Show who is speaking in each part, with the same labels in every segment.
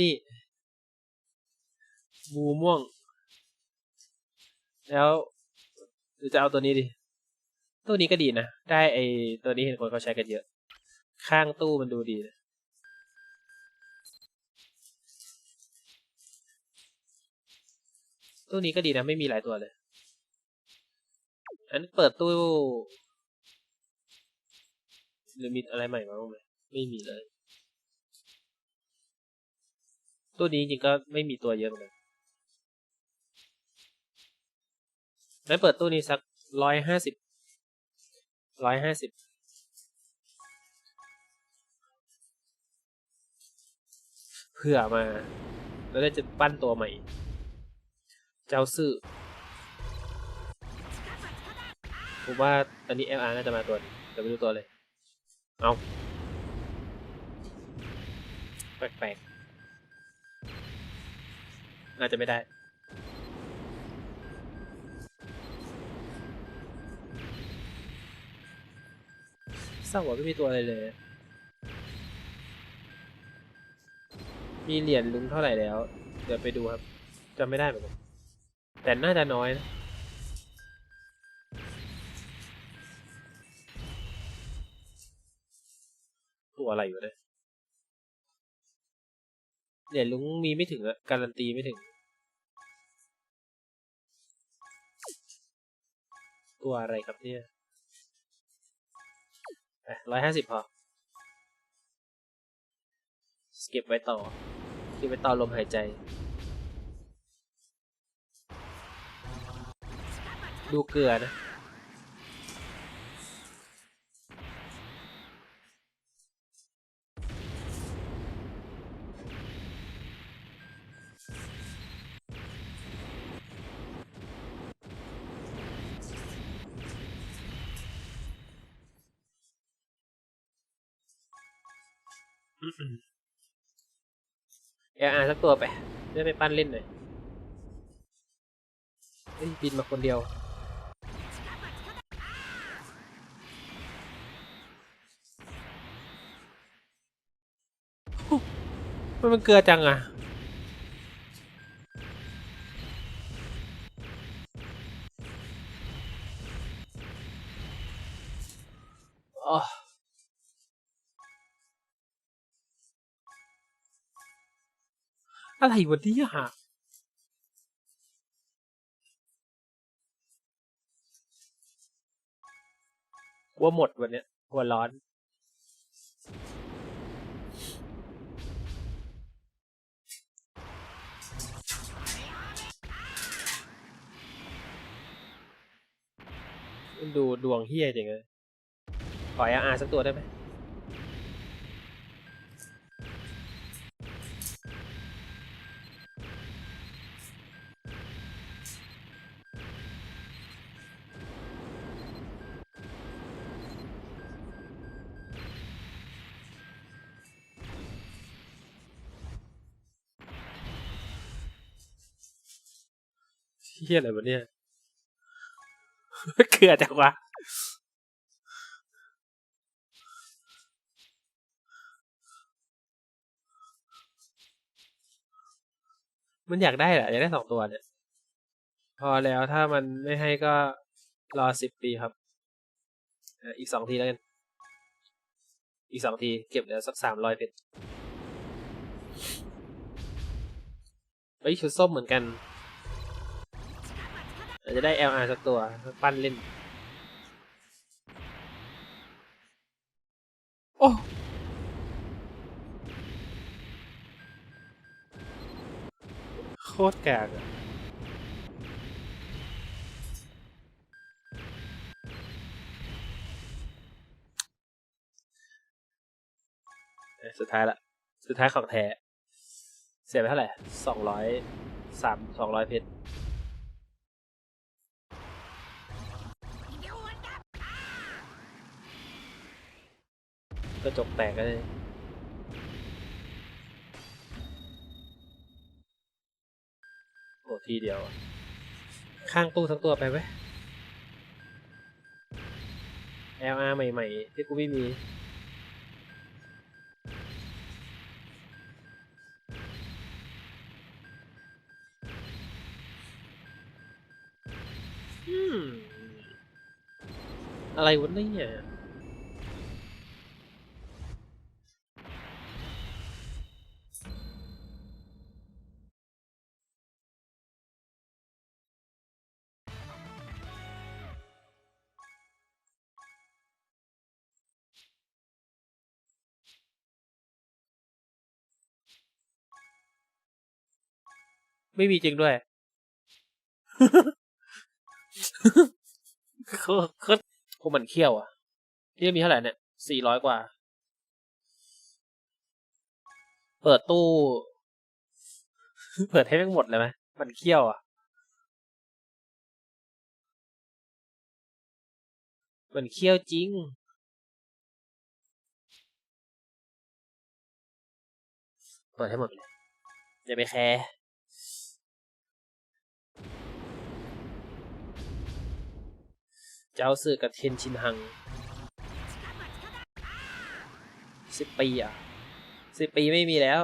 Speaker 1: นี่บูม่วง แล้วหรือจะเอาตัวนี้ดิตู้นี้ก็ดีนะ ได้ไอตัวนี้เห็นคนเขาใช้กันเยอะ ข้างตู้มันดูดีนะตู้นี้ก็ดีนะไม่มีหลายตัวเลย อันนเปิดตู้ หรือมีอะไรใหม่มาบ้างไหมไม่มีเลย ตู้นี้จริงๆก็ไม่มีตัวเยอะเหมือนกันงั้นเปิดตู้นี้สักร้อยห้าสิบร้อยห้าสิบเผื่อมา แล้วได้จะปั้นตัวใหม่ เจ้าซื่อผมว่าตอนนี้ LR น่าจะมาตัวหนึ่งแต่ไม่รู้ตัวเลย เอาแปลกๆ น่าจะไม่ได้ เศร้าว่าไม่มีตัวอะไรเลย มีเหรียญลุงเท่าไหร่แล้ว เดี๋ยวไปดูครับจำไม่ได้เหมือนกันแต่น่าจะน้อยนะตัวอะไรอยู่เนี่ย เหรียญลุงมีไม่ถึงอะการันตีไม่ถึง ตัวอะไรครับเนี่ยร้อยห้าสิบพอ เก็บไว้ต่อ เก็บไว้ต่อลมหายใจ ดูเกลือนะ เอลอาร์สักตัวไปได้ไปปั้นเล่นหน่อยเฮ้ยบินมาคนเดียว มันมันเกลือจังอะ อะไรวะเนี่ยฮะหัวหมดวันเนี้ยหัวร้อน ดูดวงเฮี้ยจริงเลยขออาสักตัวได้ไหม เฮี้ยอะไรวะเนี่ยเกลือจังวะมันอยากได้แหละอยากได้สองตัวเนี่ย พอแล้วถ้ามันไม่ให้ก็รอสิบปีครับอีกสองทีแล้วกัน อีกสองทีเก็บเหลือสักสามร้อยเพชรเฮ้ยชุดส้มเหมือนกัน จจะได้ LR สักตัวปั้นเล่น โอ้ โคตรแกากอะเอ้ยสุดท้ายละ สุดท้ายของแท้ เสียไปเท่าไหร่สองร้อยสามสองร้อยเพชร กระจกแตกเลยโอทีเดียว ข้างตู้ทั้งตัวไปไหม LR ใหม่ๆ ที่กูไม่มีอะไรวะเนี่ย ไม่มีจริงด้วยเขาเขาคงมันเขี้ยวอะที่มีเท่าไหร่เนี่ยสี่ร้อยกว่า เปิดตู้ เปิดให้แม่งหมดเลยไหมมันเขี้ยวอะ มันเขี้ยวจริงเปิดให้หมดเลยอย่าไปแคร์ จ้าสื่อกับเทนชินฮังสิบปีอะสิบปีไม่มีแล้ว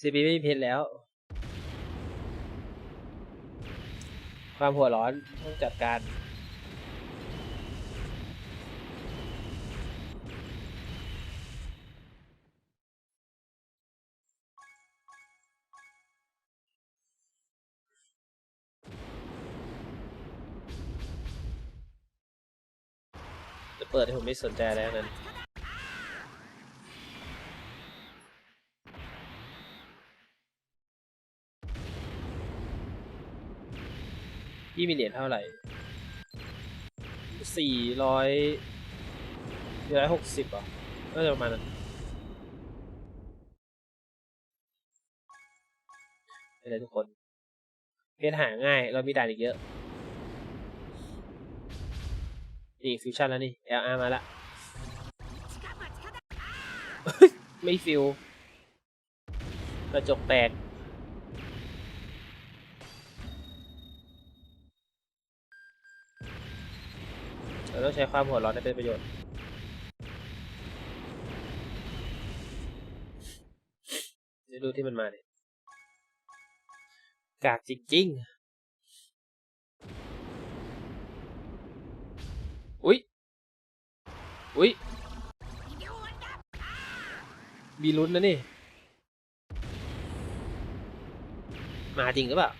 Speaker 1: สิบปีไม่มีเพชรแล้ว ความหัวร้อนต้องจัดการ เปิดผมไม่สนใจแล้วนั้นพี่มีเหรียญเท่าไหร่สี่ร้อยสี่ร้อยหกสิบอะน่าจะประมาณนั้นอะไรทุกคนเพชรหาง่าย เรามีด่านอีกเยอะ นี่ฟิวชั่นแล้วนี่ LR มาละไม่ฟิวกระจกแตก เราต้องใช้ความหัวร้อนให้เป็นประโยชน์เดี๋ยวดูที่มันมาเนี่ยกากจริงๆ อุ๊ย อุ๊ยมีลุ้นนะนี่ มาจริงหรือเปล่า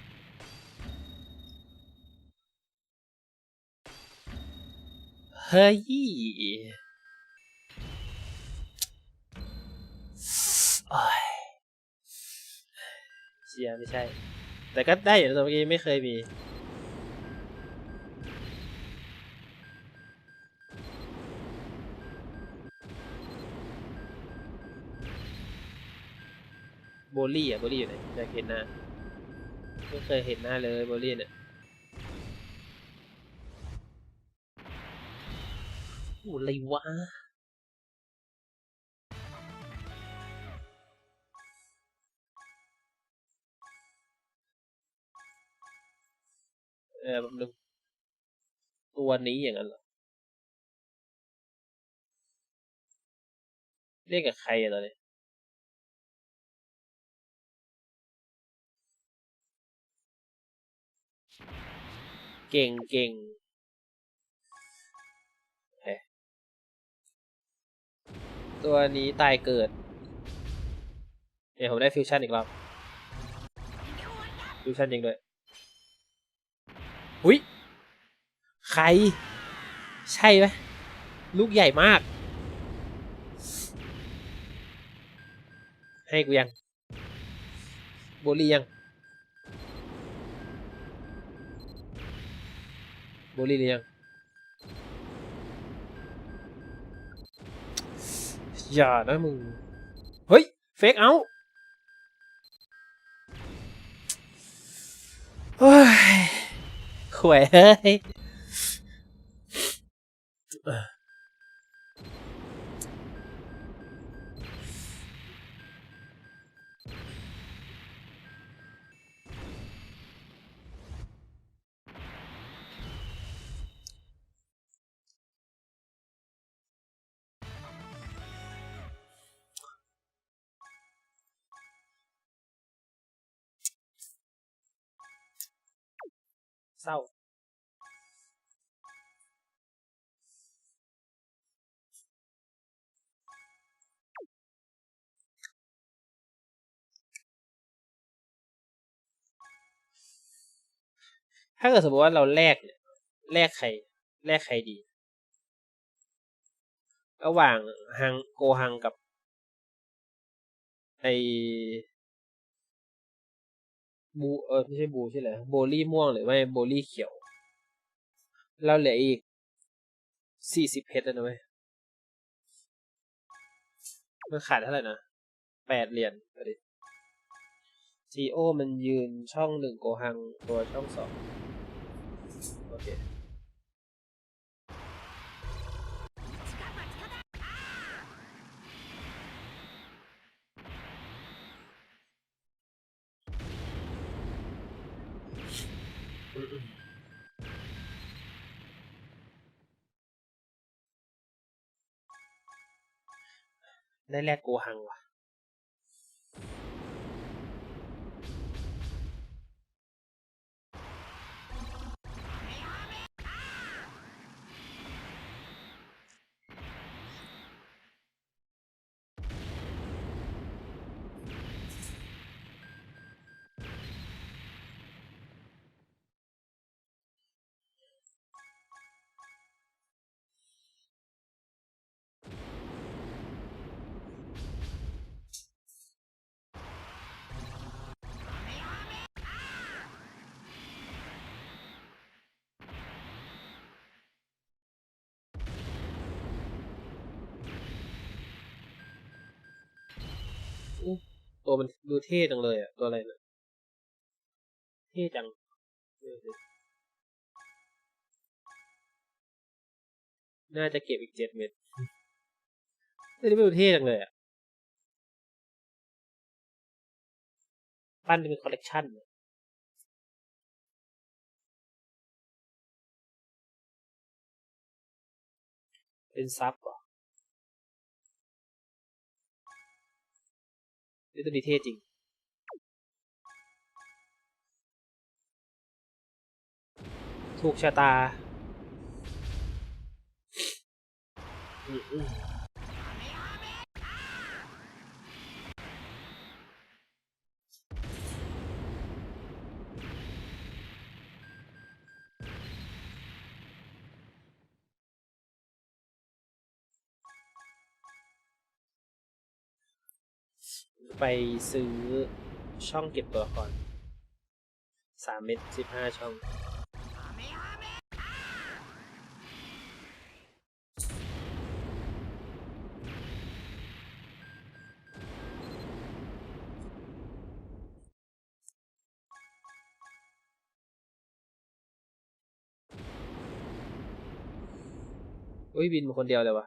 Speaker 1: เฮ้ยโอ้ยเชียไม่ใช่ แต่ก็ได้อยู่แต่เมื่อกี้ไม่เคยมี บลี่อะโบลี่อยู่ไหนอยากเห็นหน้าไม่เคยเห็นหน้าเลยโบลี่เนี่ยโอ้อะไรวะเออแป๊บนึงตัวนี้อย่างนั้นเหรอเล่นกับใครอะตอนนี้ เก่งเก่งตัวนี้ตายเกิด เดี๋ยวผมได้ฟิวชั่นอีกรอบ ฟิวชั่นจริงด้วยหุยใคร ใช่ไหมลูกใหญ่มาก ให้กูยัง โบลี่ยัง บลี่เลี้ยงอย่านะมึง เฮ้ย เฟกเอาเฮ้ยขวยเฮ้ย ศร้ถ้าเกิดสมมติว่าเราแลกแลกใครแลกใครดี ระหว่างฮังโกฮังกับไอ บูเออไม่ใช่บูใช่ไหมโบลี่ม่วงหรือไม่โบลี่เขียว เราเหลืออีกสี่สิบเพชรแล้วนะเว้ยมันขาดเท่าไหร่นะแปดเหรียญเอาดิจีโอมันยืนช่องหนึ่งโกฮังตัวช่องสองโอเค ได้แลกโกหังว่ะ ตัวมันดูเท่จังเลยอะ ตัวอะไรนะเท่จังน่าจะเก็บอีกเจ็ดเม็ดแต่นี่มันดูเท่จังเลยอะ ปั้นเป็นคอลเลกชันเป็นซับเห นี่ตัวนี้เท่จริง ถูกชะตา ไปซื้อช่องเก็บตัวละครสามเม็ดสิบห้าช่อง อุ้ยบินมาคนเดียวเลยวะ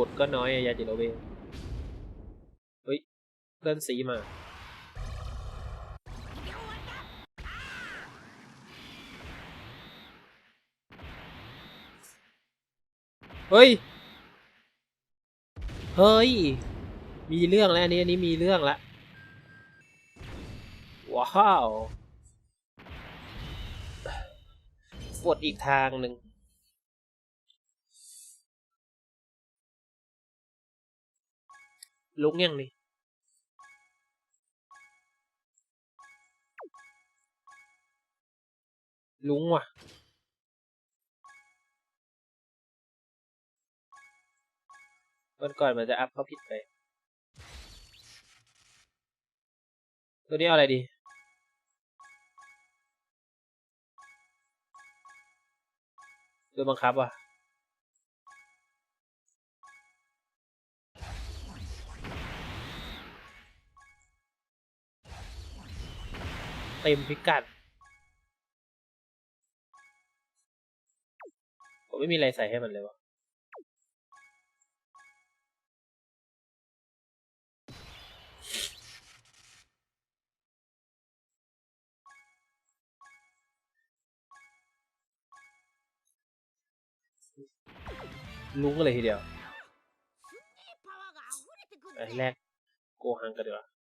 Speaker 1: บทก็น้อยยาจิโรเบะเฮ้ยเลื่อนสีมา เฮ้ย เฮ้ย มีเรื่องแล้วอันนี้อันนี้มีเรื่องละ ว้าวกดอีกทางหนึ่ง ลุกยังนี่ลุงว่ะวันก่อนมันจะอัพเขาผิดไป ตัวนี้เอาอะไรดี ตัวบังคับว่ะ เต็มพิกัด ผมไม่มีอะไรใส่ให้มันเลยวะลุ้งกันเลยทีเดียวไอ้แรกโกหังกันดีกว่า